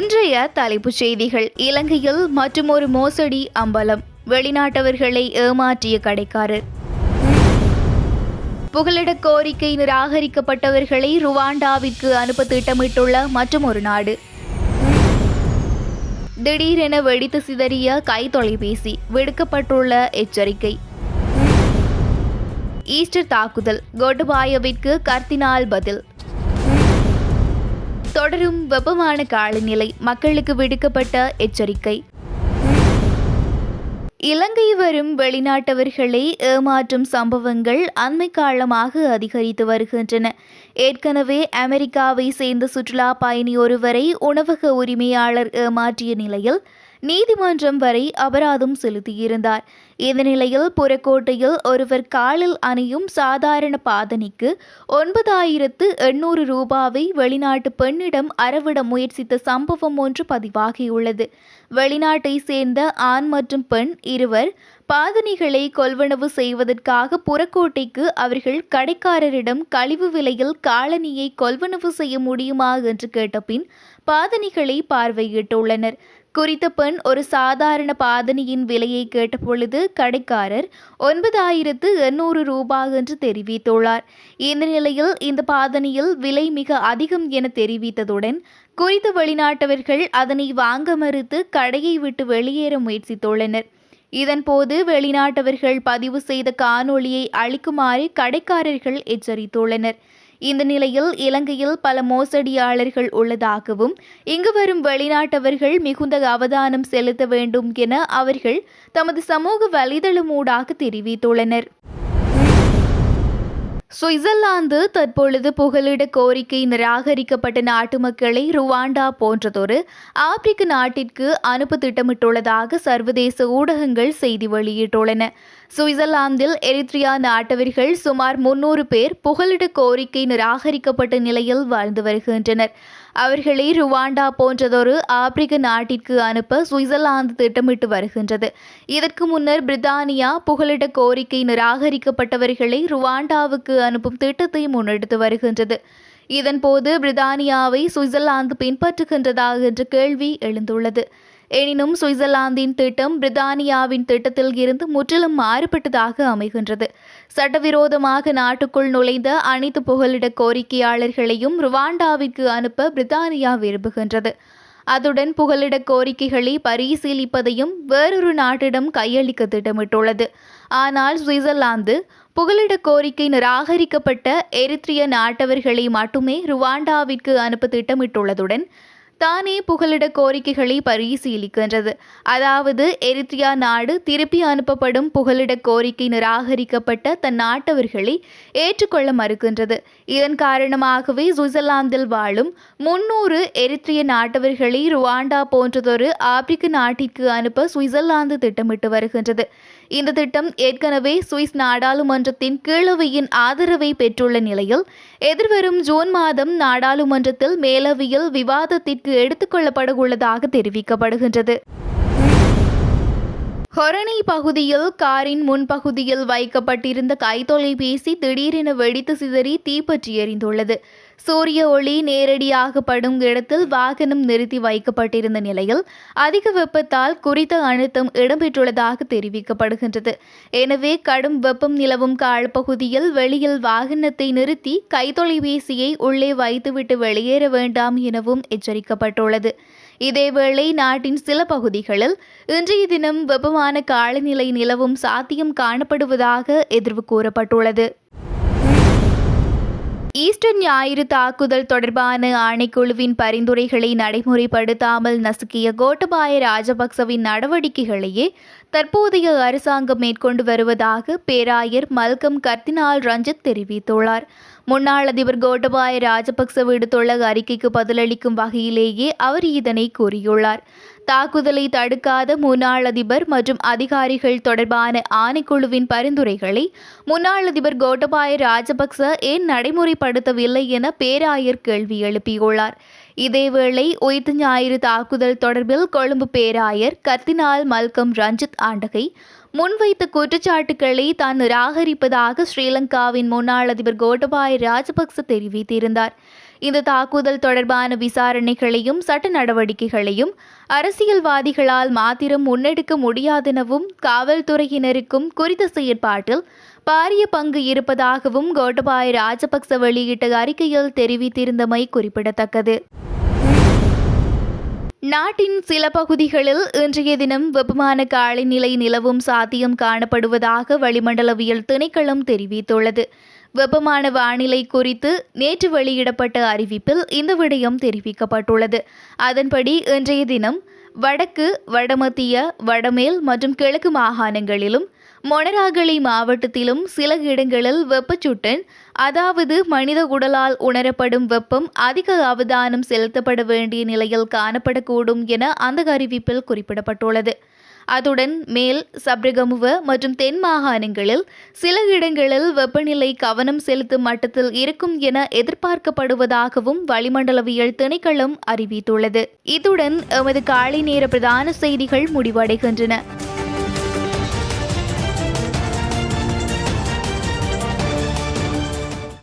இன்றைய தலைப்புச் செய்திகள். இலங்கையில் மற்றுமொரு மோசடி அம்பலம். வெளிநாட்டவர்களை ஏமாற்றிய கடைக்காரர். புகலிட கோரிக்கை நிராகரிக்கப்பட்டவர்களை ருவாண்டாவிற்கு அனுப்ப திட்டமிட்டுள்ள மற்றுமொரு நாடு. திடீரென வெடித்து சிதறிய கை தொலைபேசி விடுக்கப்பட்டுள்ள எச்சரிக்கை. ஈஸ்டர் தாக்குதல். கோட்டபாயவிற்கு கர்த்தினால் பதில். தொடரும் வெப்பமான காலநிலை மக்களுக்கு விடுக்கப்பட்ட எச்சரிக்கை. இலங்கை வரும் வெளிநாட்டவர்களை ஏமாற்றும் சம்பவங்கள் அண்மை காலமாக அதிகரித்து வருகின்றன. ஏற்கனவே அமெரிக்காவை சேர்ந்த சுற்றுலா பயணி ஒருவரை உணவக உரிமையாளர் ஏமாற்றிய நிலையில் நீதிமன்றம் வரை அபராதம் செலுத்தியிருந்தார். இந்த நிலையில் புறக்கோட்டையில் ஒருவர் காலில் அணியும் சாதாரண பாதணிக்கு ஒன்பதாயிரத்து எண்ணூறு ரூபாவை வெளிநாட்டு பெண்ணிடம் அறவிட முயற்சித்த சம்பவம் ஒன்று பதிவாகியுள்ளது. வெளிநாட்டை சேர்ந்த ஆண் மற்றும் பெண் இருவர் பாதணிகளை கொள்வனவு செய்வதற்காக புறக்கோட்டைக்கு அவர்கள் கடைக்காரரிடம் கழிவு விலையில் காலனியை கொள்வனவு செய்ய முடியுமா என்று கேட்டபின் பாதணிகளை பார்வையிட்டுள்ளனர். குறித்த பெண் ஒரு சாதாரண பாதணியின் விலையை கேட்டபொழுது கடைக்காரர் ஒன்பதாயிரத்து எண்ணூறு ரூபாய் என்று தெரிவித்துள்ளார். இந்த நிலையில் இந்த பாதணியில் விலை மிக அதிகம் என தெரிவித்ததுடன் குறித்த வெளிநாட்டவர்கள் அதனை வாங்க மறுத்து கடையை விட்டு வெளியேற முயற்சித்துள்ளனர். இதன்போது வெளிநாட்டவர்கள் பதிவு செய்த காணொளியை அளிக்குமாறு கடைக்காரர்கள் எச்சரித்துள்ளனர். இந்த நிலையில் இலங்கையில் பல மோசடியாளர்கள் உள்ளதாகவும் இங்கு வரும் வெளிநாட்டவர்கள் மிகுந்த அவதானம் செலுத்த வேண்டும் என அவர்கள் தமது சமூக வலைதளம் ஊடாக தெரிவித்துள்ளனர். சுவிட்சர்லாந்து தற்பொழுது புகலிட கோரிக்கை நிராகரிக்கப்பட்ட நாட்டு மக்களை ருவாண்டா போன்றதொரு ஆப்பிரிக்க நாட்டிற்கு அனுப்ப திட்டமிட்டுள்ளதாக சர்வதேச ஊடகங்கள் செய்தி வெளியிட்டுள்ளன. சுவிட்சர்லாந்தில் எரித்ரியா நாட்டவர்கள் சுமார் முன்னூறு பேர் புகலிட கோரிக்கை நிராகரிக்கப்பட்ட நிலையில் வாழ்ந்து வருகின்றனர். அவர்களை ருவாண்டா போன்றதொரு ஆப்பிரிக்க நாட்டிற்கு அனுப்ப சுவிட்சர்லாந்து திட்டமிட்டு வருகின்றது. இதற்கு முன்னர் பிரித்தானியா புகலிட கோரிக்கை நிராகரிக்கப்பட்டவர்களை ருவாண்டாவுக்கு அனுப்பும் திட்டத்தை முன்னெடுத்து வருகின்றது. இதன்போது பிரித்தானியாவை சுவிட்சர்லாந்து பின்பற்றுகின்றதா என்ற கேள்வி எழுந்துள்ளது. எனினும் சுவிட்சர்லாந்தின் திட்டம் பிரித்தானியாவின் திட்டத்தில் இருந்து முற்றிலும் மாறுபட்டதாக அமைகின்றது. சட்டவிரோதமாக நாட்டுக்குள் நுழைந்த அனைத்து புகலிட கோரிக்கையாளர்களையும் ருவாண்டாவிற்கு அனுப்ப பிரித்தானியா விரும்புகின்றது. அதுடன் புகலிட கோரிக்கைகளை பரிசீலிப்பதையும் வேறொரு நாட்டிடம் கையளிக்க திட்டமிட்டுள்ளது. ஆனால் சுவிட்சர்லாந்து புகலிட கோரிக்கை நிராகரிக்கப்பட்ட எரித்ரிய நாட்டவர்களை மட்டுமே ருவாண்டாவிற்கு அனுப்ப திட்டமிட்டுள்ளதுடன் தானே புகலிட கோரிக்கைகளை பரிசீலிக்கின்றது. அதாவது எரித்ரியா நாடு திருப்பி அனுப்பப்படும் புகலிட கோரிக்கை நிராகரிக்கப்பட்ட தன் நாட்டவர்களை ஏற்றுக்கொள்ள மறுக்கின்றது. இதன் காரணமாகவே சுவிட்சர்லாந்தில் வாழும் முன்னூறு எரித்ரிய நாட்டவர்களை ருவாண்டா போன்றதொரு ஆப்பிரிக்க நாட்டிற்கு அனுப்ப சுவிட்சர்லாந்து திட்டமிட்டு வருகின்றது. இந்த திட்டம் ஏற்கனவே சுவிஸ் நாடாளுமன்றத்தின் கீழவையின் ஆதரவை பெற்றுள்ள நிலையில் எதிர்வரும் ஜூன் மாதம் நாடாளுமன்றத்தில் மேலவையில் விவாதத்திற்கு எடுத்துக்கொள்ளப்பட உள்ளதாக தெரிவிக்கப்படுகின்றது. ஹொரணி பகுதியில் காரின் முன்பகுதியில் வைக்கப்பட்டிருந்த கைத்தொலைபேசி திடீரென வெடித்து சிதறி தீப்பற்றி எறிந்துள்ளது சூரிய ஒளி நேரடியாக படும் இடத்தில் வாகனம் நிறுத்தி வைக்கப்பட்டிருந்த நிலையில் அதிக வெப்பத்தால் குறித்த அழுத்தம் இடம்பெற்றுள்ளதாக தெரிவிக்கப்படுகின்றது. எனவே கடும் வெப்பம் நிலவும் காலப்பகுதியில் வெளியில் வாகனத்தை நிறுத்தி கைத்தொலைபேசியை உள்ளே வைத்துவிட்டு வெளியேற வேண்டாம் எனவும் எச்சரிக்கப்பட்டுள்ளது. இதேவேளை நாட்டின் சில பகுதிகளில் இன்றைய தினம் வெப்பமான காலநிலை நிலவும் சாத்தியம் காணப்படுவதாக எதிர்வு கூறப்பட்டுள்ளது. ஈஸ்டர் ஞாயிறு தாக்குதல் தொடர்பான ஆணைக்குழுவின் பரிந்துரைகளை நடைமுறைப்படுத்தாமல் நசுக்கிய கோட்டபாய ராஜபக்சவின் நடவடிக்கைகளையே தற்போதைய அரசாங்கம் மேற்கொண்டு வருவதாக பேராயர் மல்கம் கர்த்தினால் ரஞ்சித் தெரிவித்துள்ளார். முன்னாள் அதிபர் கோட்டபாய ராஜபக்ச விடுத்துள்ள அறிக்கைக்கு பதிலளிக்கும் வகையிலேயே அவர் இதனை கூறியுள்ளார். தாக்குதலை தடுக்காத முன்னாள் அதிபர் மற்றும் அதிகாரிகள் தொடர்பான ஆணைக்குழுவின் பரிந்துரைகளை முன்னாள் அதிபர் கோட்டபாய ராஜபக்ச ஏன் நடைமுறைப்படுத்தவில்லை என பேராயர் கேள்வி எழுப்பியுள்ளார். இதேவேளை உயிர்த்து ஞாயிறு தாக்குதல் தொடர்பில் கொழும்பு பேராயர் கர்த்தினால் மல்கம் ரஞ்சித் ஆண்டகை முன்வைத்த குற்றச்சாட்டுக்களை தான் நிராகரிப்பதாக ஸ்ரீலங்காவின் முன்னாள் அதிபர் கோட்டபாய ராஜபக்ச தெரிவித்திருந்தார். இந்த தாக்குதல் தொடர்பான விசாரணைகளையும் சட்ட நடவடிக்கைகளையும் அரசியல்வாதிகளால் மாத்திரம் முன்னெடுக்க முடியாதெனவும் காவல்துறையினருக்கும் குறித்த செயற்பாட்டில் பாரிய பங்கு இருப்பதாகவும் கோட்டபாய ராஜபக்ச வெளியிட்ட அறிக்கையில் தெரிவித்திருந்தமை குறிப்பிடத்தக்கது. நாட்டின் சில பகுதிகளில் இன்றைய தினம் வெப்பமான காலநிலை நிலவும் சாத்தியம் காணப்படுவதாக வளிமண்டலவியல் திணைக்களம் தெரிவித்துள்ளது. வெப்பமான வானிலை குறித்து நேற்று வெளியிடப்பட்ட அறிவிப்பில் இந்த விடயம் தெரிவிக்கப்பட்டுள்ளது. அதன்படி இன்றைய தினம் வடக்கு வடமத்திய வடமேல் மற்றும் கிழக்கு மாகாணங்களிலும் மொனராகலி மாவட்டத்திலும் சில இடங்களில் வெப்பச்சுட்டன் அதாவது மனித உடலால் உணரப்படும் வெப்பம் அதிக அவதானம் செலுத்தப்பட வேண்டிய நிலையில் காணப்படக்கூடும் என அந்த அறிவிப்பில் குறிப்பிடப்பட்டுள்ளது. அத்துடன் மேல் சப்ரகமுவ மற்றும் தென் மாகாணங்களில் சில இடங்களில் வெப்பநிலை கவனம் செலுத்தும் மட்டத்தில் இருக்கும் என எதிர்பார்க்கப்படுவதாகவும் வளிமண்டலவியல் திணைக்களம் அறிவித்துள்ளது. இத்துடன் எமது காலை நேர பிரதான செய்திகள் முடிவடைகின்றன.